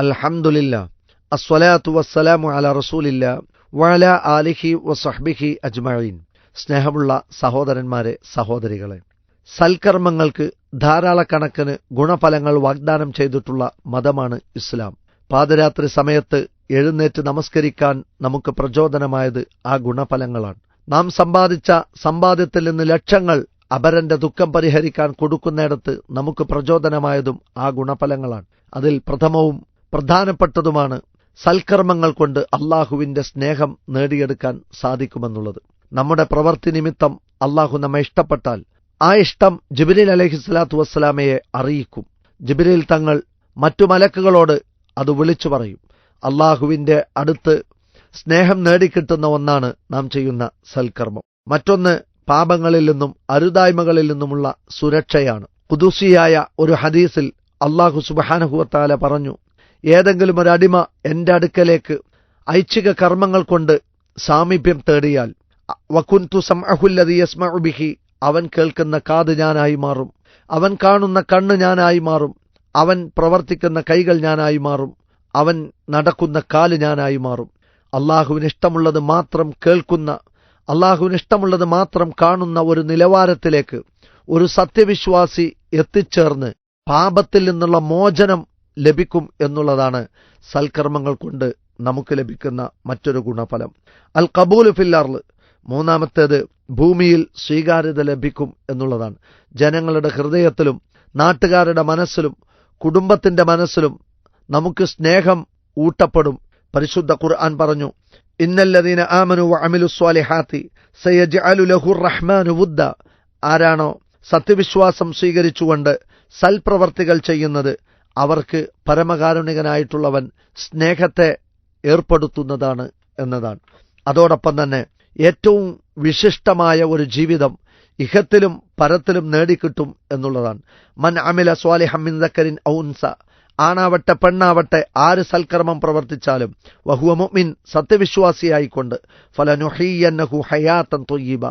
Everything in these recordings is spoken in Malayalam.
അൽഹംദുലില്ല. അസ്വലാത്തു വസ്സലാമു അല റസൂലില്ല വാല ആലിഹി വസഹ്ബിഹി അജ്മഈൻ. സ്നേഹമുള്ള സഹോദരന്മാരെ സഹോദരികളെ സൽക്കർമ്മങ്ങൾക്ക് ധാരാളക്കണക്കിന് ഗുണഫലങ്ങൾ വാഗ്ദാനം ചെയ്തിട്ടുള്ള മതമാണ് ഇസ്ലാം. പാദരാത്രി സമയത്ത് എഴുന്നേറ്റ് നമസ്കരിക്കാൻ നമുക്ക് പ്രചോദനമായത് ആ ഗുണഫലങ്ങളാണ്. നാം സമ്പാദിച്ച സമ്പാദ്യത്തിൽ നിന്ന് ലക്ഷങ്ങൾ അപരന്റെ ദുഃഖം പരിഹരിക്കാൻ കൊടുക്കുന്നിടത്ത് നമുക്ക് പ്രചോദനമായതും ആ ഗുണഫലങ്ങളാണ്. അതിൽ പ്രഥമവും പ്രധാനപ്പെട്ടതുമാണ് സൽക്കർമ്മങ്ങൾ കൊണ്ട് അള്ളാഹുവിന്റെ സ്നേഹം നേടിയെടുക്കാൻ സാധിക്കുമെന്നുള്ളത്. നമ്മുടെ പ്രവൃത്തി നിമിത്തം അള്ളാഹു നമ്മെ ഇഷ്ടപ്പെട്ടാൽ ആ ഇഷ്ടം ജിബിലിൽ അലഹിസ്ലാത്തു വസ്സലാമയെ അറിയിക്കും. ജിബിലിൽ തങ്ങൾ മറ്റു മലക്കുകളോട് അത് വിളിച്ചു പറയും. അള്ളാഹുവിന്റെ അടുത്ത് സ്നേഹം നേടിക്കിട്ടുന്ന ഒന്നാണ് നാം ചെയ്യുന്ന സൽക്കർമ്മം. മറ്റൊന്ന് പാപങ്ങളിൽ നിന്നും അരുതായ്മകളിൽ നിന്നുമുള്ള സുരക്ഷയാണ്. കുദുസിയായ ഒരു ഹദീസിൽ അള്ളാഹു സുബാനഹുവത്താല പറഞ്ഞു ഏതെങ്കിലും ഒരു അടിമ എന്റെ അടുക്കലേക്ക് ഐച്ഛിക കർമ്മങ്ങൾ കൊണ്ട് സാമീപ്യം തേടിയാൽ വക്കുന്തു സംഅഹുല്ലതി അവൻ കേൾക്കുന്ന കാത് ഞാനായി മാറും. അവൻ കാണുന്ന കണ്ണ് ഞാനായി മാറും. അവൻ പ്രവർത്തിക്കുന്ന കൈകൾ ഞാനായി മാറും. അവൻ നടക്കുന്ന കാൽ ഞാനായി മാറും. അള്ളാഹുവിന് ഇഷ്ടമുള്ളത് മാത്രം കേൾക്കുന്ന അള്ളാഹുവിന് ഇഷ്ടമുള്ളത് മാത്രം കാണുന്ന ഒരു നിലവാരത്തിലേക്ക് ഒരു സത്യവിശ്വാസി എത്തിച്ചേർന്ന് പാപത്തിൽ നിന്നുള്ള മോചനം ലഭിക്കും എന്നുള്ളതാണ് സൽക്കർമ്മങ്ങൾ കൊണ്ട് നമുക്ക് ലഭിക്കുന്ന മറ്റൊരു ഗുണഫലം. അൽ കബൂൽ ഫില്ലാർൽ മൂന്നാമത്തേത് ഭൂമിയിൽ സ്വീകാര്യത ലഭിക്കും എന്നുള്ളതാണ്. ജനങ്ങളുടെ ഹൃദയത്തിലും നാട്ടുകാരുടെ മനസ്സിലും കുടുംബത്തിന്റെ മനസ്സിലും നമുക്ക് സ്നേഹം ഊട്ടപ്പെടും. പരിശുദ്ധ ഖുർആൻ പറഞ്ഞു ഇന്നല്ലദീന ആമനു അമിലു സ്വാലിഹാത്തി അലു ലഹു റഹ്മാനു വുദ്ദ. ആരാണോ സത്യവിശ്വാസം സ്വീകരിച്ചുകൊണ്ട് സൽപ്രവർത്തികൾ ചെയ്യുന്നത് അവർക്ക് പരമകാരുണികനായിട്ടുള്ളവൻ സ്നേഹത്തെ ഏർപ്പെടുത്തുന്നതാണ് എന്നതാണ്. അതോടൊപ്പം തന്നെ ഏറ്റവും വിശിഷ്ടമായ ഒരു ജീവിതം ഇഹത്തിലും പരത്തിലും നേടിക്കിട്ടും എന്നുള്ളതാണ്. മൻ അമില സ്വാലി ദക്കരിൻ ഔൻസ ആണാവട്ടെ പെണ്ണാവട്ടെ ആര് സൽക്കർമ്മം പ്രവർത്തിച്ചാലും വഹുവ മുഅ്മിൻ സത്യവിശ്വാസിയായിക്കൊണ്ട് ഫലനുഹീയന്നഹു ഹയാത്തൻ തൊയ്യീബ.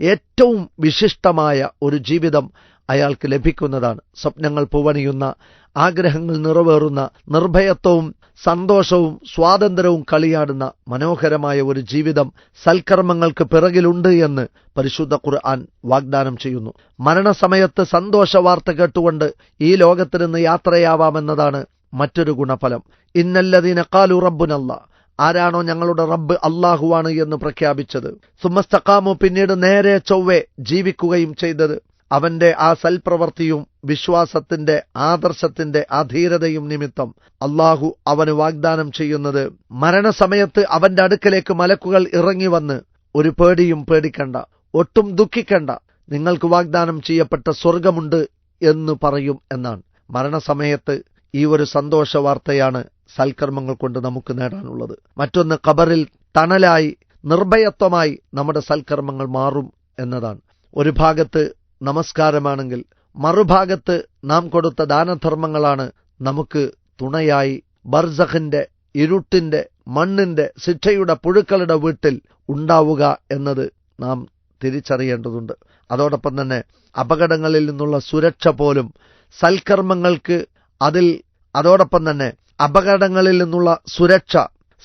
ഏറ്റവും വിശിഷ്ടമായ ഒരു ജീവിതം അയാൾക്ക് ലഭിക്കുന്നതാണ്. സ്വപ്നങ്ങൾ പൂവണിയുന്ന ആഗ്രഹങ്ങൾ നിറവേറുന്ന നിർഭയത്വവും സന്തോഷവും സ്വാതന്ത്ര്യവും കളിയാടുന്ന മനോഹരമായ ഒരു ജീവിതം സൽക്കർമ്മങ്ങൾക്ക് പിറകിലുണ്ട് എന്ന് പരിശുദ്ധ ഖുർആൻ വാഗ്ദാനം ചെയ്യുന്നു. മരണസമയത്ത് സന്തോഷ വാർത്ത കേട്ടുകൊണ്ട് ഈ ലോകത്തിൽ നിന്ന് യാത്രയാവാമെന്നതാണ് മറ്റൊരു ഗുണഫലം. ഇന്നല്ലതീന കാലു റബ്ബുനല്ല ആരാണോ ഞങ്ങളുടെ റബ്ബ് അള്ളാഹുവാണ് എന്ന് പ്രഖ്യാപിച്ചത്. സുമസ്തക്കാമു പിന്നീട് നേരെ ചൊവ്വെ ജീവിക്കുകയും ചെയ്തത്. അവന്റെ ആ സൽപ്രവൃത്തിയും വിശ്വാസത്തിന്റെ ആദർശത്തിന്റെ അധീരതയും നിമിത്തം അള്ളാഹു അവന് വാഗ്ദാനം ചെയ്യുന്നത് മരണസമയത്ത് അവന്റെ അടുക്കലേക്ക് മലക്കുകൾ ഇറങ്ങി വന്ന് ഒരു പേടിയും പേടിക്കണ്ട ഒട്ടും ദുഃഖിക്കണ്ട നിങ്ങൾക്ക് വാഗ്ദാനം ചെയ്യപ്പെട്ട സ്വർഗമുണ്ട് എന്ന് പറയും എന്നാണ്. മരണസമയത്ത് ഈ ഒരു സന്തോഷ വാർത്തയാണ് സൽക്കർമ്മങ്ങൾ കൊണ്ട് നമുക്ക് നേടാനുള്ളത്. മറ്റൊന്ന് ഖബറിൽ തണലായി നിർഭയത്വമായി നമ്മുടെ സൽക്കർമ്മങ്ങൾ മാറും എന്നതാണ്. ഒരു ഭാഗത്ത് നമസ്കാരമാണെങ്കിൽ മറുഭാഗത്ത് നാം കൊടുത്ത ദാനധർമ്മങ്ങളാണ് നമുക്ക് തുണയായി ബർസഹിന്റെ ഇരുട്ടിന്റെ മണ്ണിന്റെ ശിക്ഷയുടെ പുഴുക്കളുടെ വീട്ടിൽ ഉണ്ടാവുക എന്നത് നാം തിരിച്ചറിയേണ്ടതുണ്ട്. അതോടൊപ്പം തന്നെ അപകടങ്ങളിൽ നിന്നുള്ള സുരക്ഷ പോലും സൽക്കർമ്മങ്ങൾക്ക് അതിൽ അതോടൊപ്പം തന്നെ അപകടങ്ങളിൽ നിന്നുള്ള സുരക്ഷ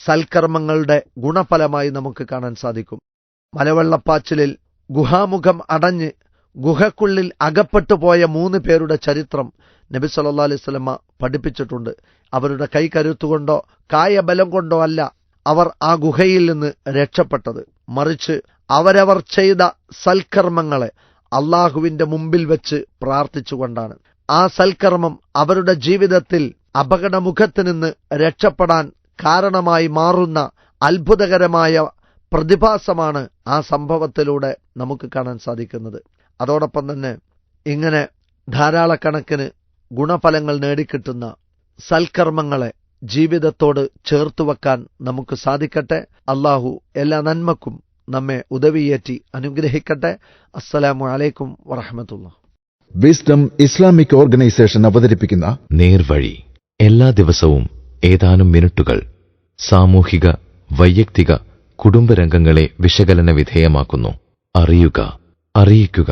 സൽക്കർമ്മങ്ങളുടെ ഗുണഫലമായി നമുക്ക് കാണാൻ സാധിക്കും. മലവെള്ളപ്പാച്ചിലിൽ ഗുഹാമുഖം അടഞ്ഞ് ഗുഹക്കുള്ളിൽ അകപ്പെട്ടു പോയ മൂന്ന് പേരുടെ ചരിത്രം നബി സല്ലാ അലൈഹി സ്വലമ്മ പഠിപ്പിച്ചിട്ടുണ്ട്. അവരുടെ കൈ കരുത്തുകൊണ്ടോ കായബലം കൊണ്ടോ അല്ല അവർ ആ ഗുഹയിൽ നിന്ന് രക്ഷപ്പെട്ടത്. മറിച്ച് അവരവർ ചെയ്ത സൽക്കർമ്മങ്ങളെ അള്ളാഹുവിന്റെ മുമ്പിൽ വെച്ച് പ്രാർത്ഥിച്ചുകൊണ്ടാണ്. ആ സൽക്കർമ്മം അവരുടെ ജീവിതത്തിൽ അപകടമുഖത്ത് നിന്ന് രക്ഷപ്പെടാൻ കാരണമായി മാറുന്ന അത്ഭുതകരമായ പ്രതിഭാസമാണ് ആ സംഭവത്തിലൂടെ നമുക്ക് കാണാൻ സാധിക്കുന്നത്. അതോടൊപ്പം തന്നെ ഇങ്ങനെ ധാരാളക്കണക്കിന് ഗുണഫലങ്ങൾ നേടിക്കിട്ടുന്ന സൽക്കർമ്മങ്ങളെ ജീവിതത്തോട് ചേർത്തു വെക്കാൻ നമുക്ക് സാധിക്കട്ടെ. അള്ളാഹു എല്ലാ നന്മക്കും നമ്മെ ഉദവിയേറ്റി അനുഗ്രഹിക്കട്ടെ. അസ്സലാമു അലൈക്കും വറഹമത്തുള്ള വിസ്ഡം ഇസ്ലാമിക് ഓർഗനൈസേഷൻ അവതരിപ്പിക്കുന്ന നേർവഴി എല്ലാ ദിവസവും ഏതാനും മിനിറ്റുകൾ സാമൂഹിക വൈയക്തിക കുടുംബരംഗങ്ങളെ വിശകലന വിധേയമാക്കുന്നു. അറിയുക അറിയിക്കുക